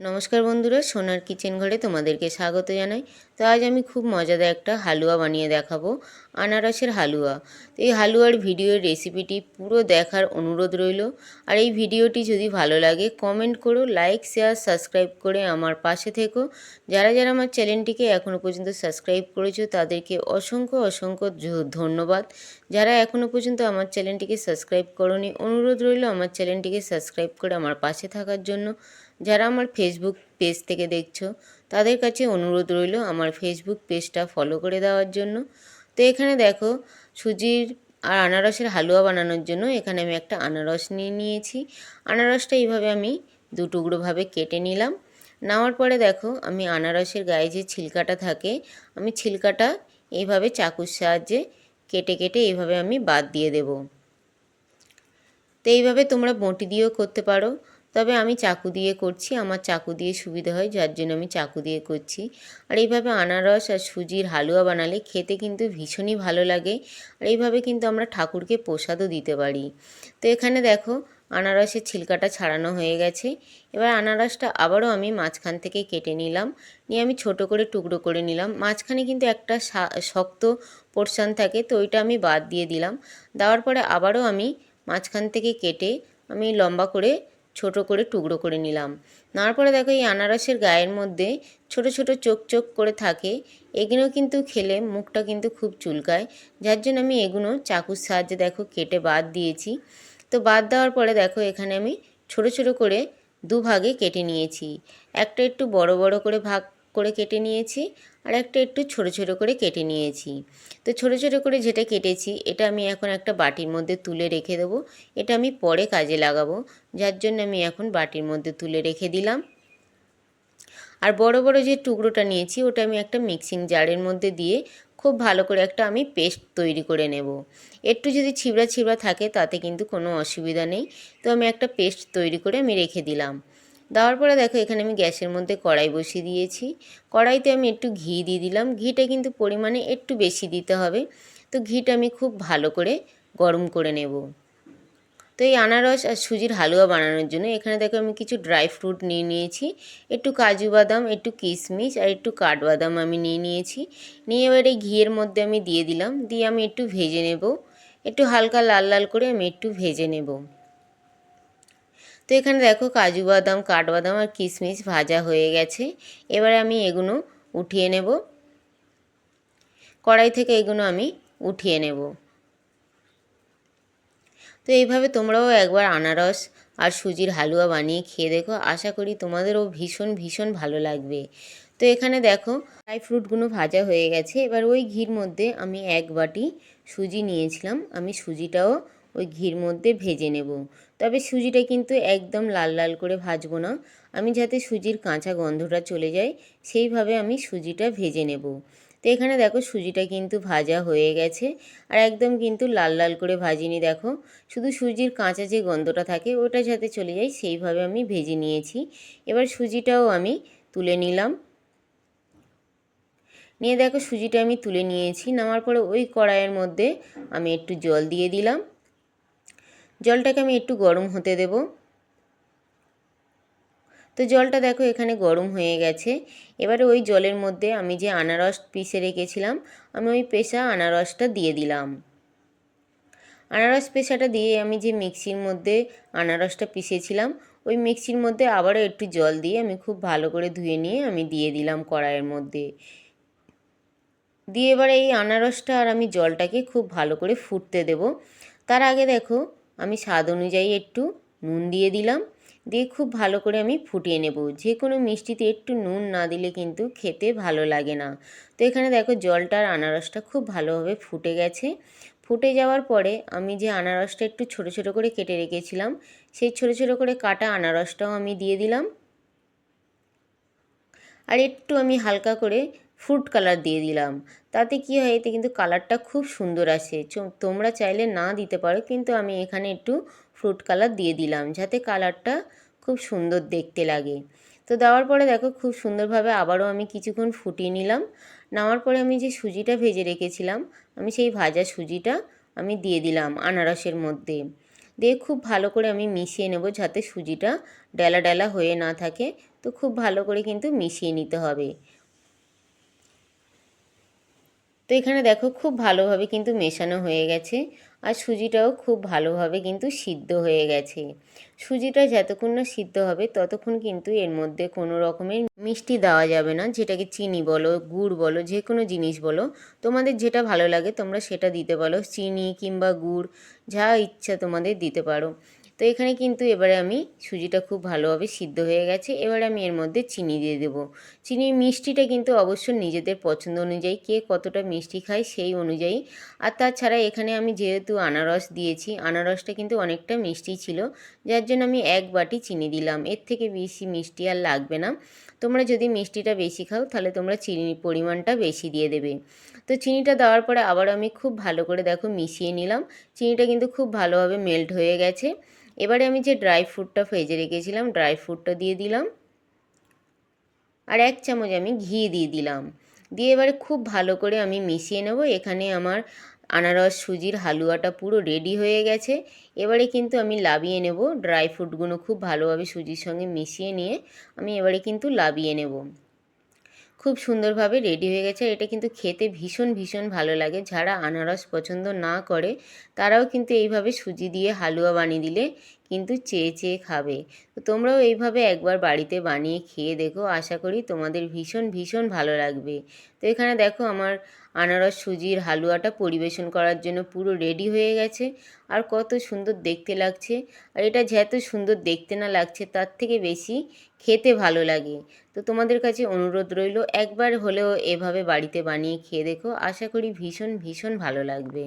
নমস্কার বন্ধুরা, সোনার কিচেন ঘরে তোমাদেরকে স্বাগত জানাই। তো আজ আমি খুব মজাদার একটা হালুয়া বানিয়ে দেখাবো, আনারসের হালুয়া। তো এই হালুয়ার ভিডিওর রেসিপিটি পুরো দেখার অনুরোধ রইল। আর এই ভিডিওটি যদি ভালো লাগে কমেন্ট করো লাইক শেয়ার সাবস্ক্রাইব করে আমার পাশে থেকো। যারা যারা আমার চ্যানেলটিকে এখনও পর্যন্ত সাবস্ক্রাইব করেছ, তাদেরকে অসংখ্য অসংখ্য ধন্যবাদ। যারা এখনও পর্যন্ত আমার চ্যানেলটিকে সাবস্ক্রাইব করনি, অনুরোধ রইল আমার চ্যানেলটিকে সাবস্ক্রাইব করে আমার পাশে থাকার জন্য। যারা আমার ফেসবুক পেজ থেকে দেখছ, তাদের কাছে অনুরোধ রইল আমার ফেসবুক পেজটা ফলো করে দেওয়ার জন্য। তো এখানে দেখো, সুজির আর আনারসের হালুয়া বানানোর জন্য এখানে আমি একটা আনারস নিয়ে নিয়েছি। আনারসটা এইভাবে আমি দু টুকরোভাবে কেটে নিলাম। নেওয়ার পরে দেখো, আমি আনারসের গায়ে যে ছিলকাটা থাকে, আমি ছিলকাটা এইভাবে চাকুর সাহায্যে কেটে কেটে এইভাবে আমি বাদ দিয়ে দেবো। তো এইভাবে তোমরা বঁটি দিয়েও করতে পারো। তবে আমি চাকু দিয়ে করছি, আমার চাকু দিয়ে সুবিধা হয়, যার জন্য আমি চাকু দিয়ে করছি। আর এইভাবে আনারস আর সুজির হালুয়া বানালে খেতে কিন্তু ভীষণই ভালো লাগে। আর এইভাবে কিন্তু আমরা ঠাকুরকে প্রসাদও দিতে পারি। তো এখানে দেখো, আনারসের ছিলকাটা ছাড়ানো হয়ে গেছে। এবার আনারসটা আবারও আমি মাঝখান থেকে কেটে নিলাম। নিয়ে আমি ছোট করে টুকরো করে নিলাম। মাঝখানে কিন্তু একটা শক্ত পোর্শন থাকে, তো ওইটা আমি বাদ দিয়ে দিলাম। দেওয়ার পরে আবারও আমি মাঝখান থেকে কেটে আমি লম্বা করে ছোট করে টুকরো করে নিলাম। নেওয়ার পরে দেখো এই আনারসের গায়ের মধ্যে ছোট ছোট চোখ চোখ করে থাকে। এগুলো কিন্তু খেলে মুখটা কিন্তু খুব চুলকায়। যার জন্য আমি এগুলো চাকুর সাহায্যে দেখো কেটে বাদ দিয়েছি। তো বাদ দেওয়ার পরে দেখো এখানে আমি ছোট ছোট করে দুভাগে কেটে নিয়েছি। একটা একটু বড় বড় করে ভাগ করে কেটে নিয়েছি, আর একটা একটু ছোট ছোট করে কেটে নিয়েছি। তো ছোট ছোট করে যেটা কেটেছি, এটা আমি এখন একটা বাটির মধ্যে তুলে রেখে দেবো। এটা আমি পরে কাজে লাগাবো, যার জন্য আমি এখন বাটির মধ্যে তুলে রেখে দিলাম। আর বড় বড় যে টুকরোটা নিয়েছি, ওটা আমি একটা মিক্সিং জারের মধ্যে দিয়ে খুব ভালো করে একটা আমি পেস্ট তৈরি করে নেব। একটু যদি ছিবড়া ছিবড়া থাকে, তাতে কিন্তু কোনো অসুবিধা নেই। তো আমি একটা পেস্ট তৈরি করে আমি রেখে দিলাম। দেওয়ার পরে দেখো, এখানে আমি গ্যাসের মধ্যে কড়াই বসিয়ে দিয়েছি। কড়াইতে আমি একটু ঘি দিয়ে দিলাম। ঘিটা কিন্তু পরিমাণে একটু বেশি দিতে হবে। তো ঘিটা আমি খুব ভালো করে গরম করে নেব। তো এই আনারস আর সুজির হালুয়া বানানোর জন্য এখানে দেখো, আমি কিছু ড্রাই ফ্রুট নিয়ে নিয়েছি। একটু কাজু বাদাম, একটু কিশমিশ আর একটু কাঠবাদাম আমি নিয়ে নিয়েছি। নিয়ে এবার এই ঘিয়ের মধ্যে আমি দিয়ে দিলাম। দিয়ে আমি একটু ভেজে নেব। একটু হালকা লাল লাল করে আমি একটু ভেজে নেব। তো এখানে দেখো কাজু বাদাম, কাঠবাদাম আর কিশমিশ ভাজা হয়ে গেছে। এবারে আমি এগুলো উঠিয়ে নেব। কড়াই থেকে এগুলো আমি উঠিয়ে নেব। তো এইভাবে তোমরাও একবার আনারস আর সুজির হালুয়া বানিয়ে খেয়ে দেখো। আশা করি তোমাদেরও ভীষণ ভীষণ ভালো লাগবে। তো এখানে দেখো ড্রাই ফ্রুটগুলো ভাজা হয়ে গেছে। এবার ওই ঘির মধ্যে আমি এক বাটি সুজি নিয়েছিলাম। আমি সুজিটাও ওই ঘির মধ্যে ভেজে নেব। তবে সুজিটা কিন্তু একদম লাল লাল করে ভাজবো না। আমি যাতে সুজির কাঁচা গন্ধটা চলে যায়, সেইভাবে আমি সুজিটা ভেজে নেব। তো এখানে দেখো সুজিটা কিন্তু ভাজা হয়ে গেছে। আর একদম কিন্তু লাল লাল করে ভাজিনি দেখো। শুধু সুজির কাঁচা যে গন্ধটা থাকে, ওটা যাতে চলে যায়, সেইভাবে আমি ভেজে নিয়েছি। এবার সুজিটাও আমি তুলে নিলাম। নিয়ে দেখো সুজিটা আমি তুলে নিয়েছি। নামার পরে ওই কড়াইয়ের মধ্যে আমি একটু জল দিয়ে দিলাম। জলটাকে আমি একটু গরম হতে দেব। তো জলটা দেখো এখানে গরম হয়ে গেছে। এবারে ওই জলের মধ্যে আমি যে আনারস পিষে রেখেছিলাম, আমি ওই পেশা আনারসটা দিয়ে দিলাম। আনারস পেশাটা দিয়ে আমি যে মিক্সির মধ্যে আনারসটা পিষেছিলাম, ওই মিক্সির মধ্যে আবারও একটু জল দিয়ে আমি খুব ভালো করে ধুয়ে নিয়ে আমি দিয়ে দিলাম কড়াইয়ের মধ্যে। দিয়ে এবার এই আনারসটা আর আমি জলটাকে খুব ভালো করে ফুটতে দেব। তার আগে দেখো আমি স্বাদ অনুযায়ী একটু নুন দিয়ে দিলাম। দিয়ে খুব ভালো করে আমি ফুটিয়ে নেব। যে কোনো মিষ্টিতে একটু নুন না দিলে কিন্তু খেতে ভালো লাগে না। তো এখানে দেখো জলটার আনারসটা খুব ভালোভাবে ফুটে গেছে। ফুটে যাওয়ার পরে আমি যে আনারসটা একটু ছোট ছোট করে কেটে রেখেছিলাম, সেই ছোট ছোট করে কাটা আনারসটাও আমি দিয়ে দিলাম। আর একটু আমি হালকা করে ফ্রুট কালার দিয়ে দিলাম। তাতে কি হয়, এতে কিন্তু কালারটা খুব সুন্দর আসে। তোমরা চাইলে না দিতে পারো, কিন্তু আমি এখানে একটু ফ্রুট কালার দিয়ে দিলাম, যাতে কালারটা খুব সুন্দর দেখতে লাগে। তো দেওয়ার পরে দেখো, খুব সুন্দরভাবে আবারও আমি কিছুক্ষণ ফুটিয়ে নিলাম। নেওয়ার পরে আমি যে সুজিটা ভেজে রেখেছিলাম, আমি সেই ভাজা সুজিটা আমি দিয়ে দিলাম আনারসের মধ্যে। দিয়ে খুব ভালো করে আমি মিশিয়ে নেব, যাতে সুজিটা ডেলা ডেলা হয়ে না থাকে। তো খুব ভালো করে কিন্তু মিশিয়ে নিতে হবে। তো এখানে দেখো খুব ভালোভাবে কিন্তু মেশানো হয়ে গেছে। আর সুজিটাও খুব ভালোভাবে কিন্তু সিদ্ধ হয়ে গেছে। সুজিটা যতক্ষণ না সিদ্ধ হবে, ততক্ষণ কিন্তু এর মধ্যে কোনো রকমের মিষ্টি দেওয়া যাবে না। যেটাকে চিনি বলো, গুড় বলো, যে কোনো জিনিস বলো। তোমাদের যেটা ভালো লাগে তোমরা সেটা দিতে পারো। চিনি কিংবা গুড়, যা ইচ্ছা তোমাদের দিতে পারো। তো এখানে কিন্তু এবারে আমি সুজিটা খুব ভালোভাবে সিদ্ধ হয়ে গেছে। এবারে আমি এর মধ্যে চিনি দিয়ে দেব। চিনির মিষ্টিটা কিন্তু অবশ্য নিজেদের পছন্দ অনুযায়ী কে কতটা মিষ্টি খায় সেই অনুযায়ী। আর তাছাড়া এখানে আমি যেহেতু আনারস দিয়েছি, আনারসটা কিন্তু অনেকটা মিষ্টি ছিল, যার জন্য আমি এক বাটি চিনি দিলাম। এর থেকে বেশি মিষ্টি আর লাগবে না। তোমরা যদি মিষ্টিটা বেশি খাও, তাহলে তোমরা চিনির পরিমাণটা বেশি দিয়ে দেবে। তো চিনিটা দেওয়ার পরে আবার আমি খুব ভালো করে দেখো মিশিয়ে নিলাম। চিনিটা কিন্তু খুব ভালোভাবে মেল্ট হয়ে গেছে। এবারে আমি যে ড্রাই ফ্রুটটা ভেজে রেখেছিলাম, ড্রাই ফ্রুটটা দিয়ে দিলাম। আর এক চামচ আমি ঘি দিয়ে দিলাম। দিয়ে এবারে খুব ভালো করে আমি মিশিয়ে নেব। এখানে আমার আনারস, সুজির হালুয়াটা পুরো রেডি হয়ে গেছে। এবারে কিন্তু আমি লাবিয়ে নেব। ড্রাই ফ্রুটগুলো খুব ভালোভাবে সুজির সঙ্গে মিশিয়ে নিয়ে আমি এবারে কিন্তু লাবিয়ে নেব। খুব সুন্দরভাবে রেডি হয়ে গেছে। এটা কিন্তু খেতে ভীষণ ভীষণ ভালো লাগে। যারা আনারস পছন্দ না করে, তারাও কিন্তু এইভাবে সুজি দিয়ে হালুয়া বানিয়ে দিলে কিন্তু চেয়ে চেয়ে খাবে। তো তোমরাও এইভাবে একবার বাড়িতে বানিয়ে খেয়ে দেখো। আশা করি তোমাদের ভীষণ ভীষণ ভালো লাগবে। তো এখানে দেখো আমার আনারস, সুজির হালুয়াটা পরিবেশন করার জন্য পুরো রেডি হয়ে গেছে। আর কত সুন্দর দেখতে লাগছে। আর এটা যত সুন্দর দেখতে না লাগছে, তার থেকে বেশি খেতে ভালো লাগে। তো তোমাদের কাছে অনুরোধ রইল, একবার হলেও এভাবে বাড়িতে বানিয়ে খেয়ে দেখো। আশা করি ভীষণ ভীষণ ভালো লাগবে।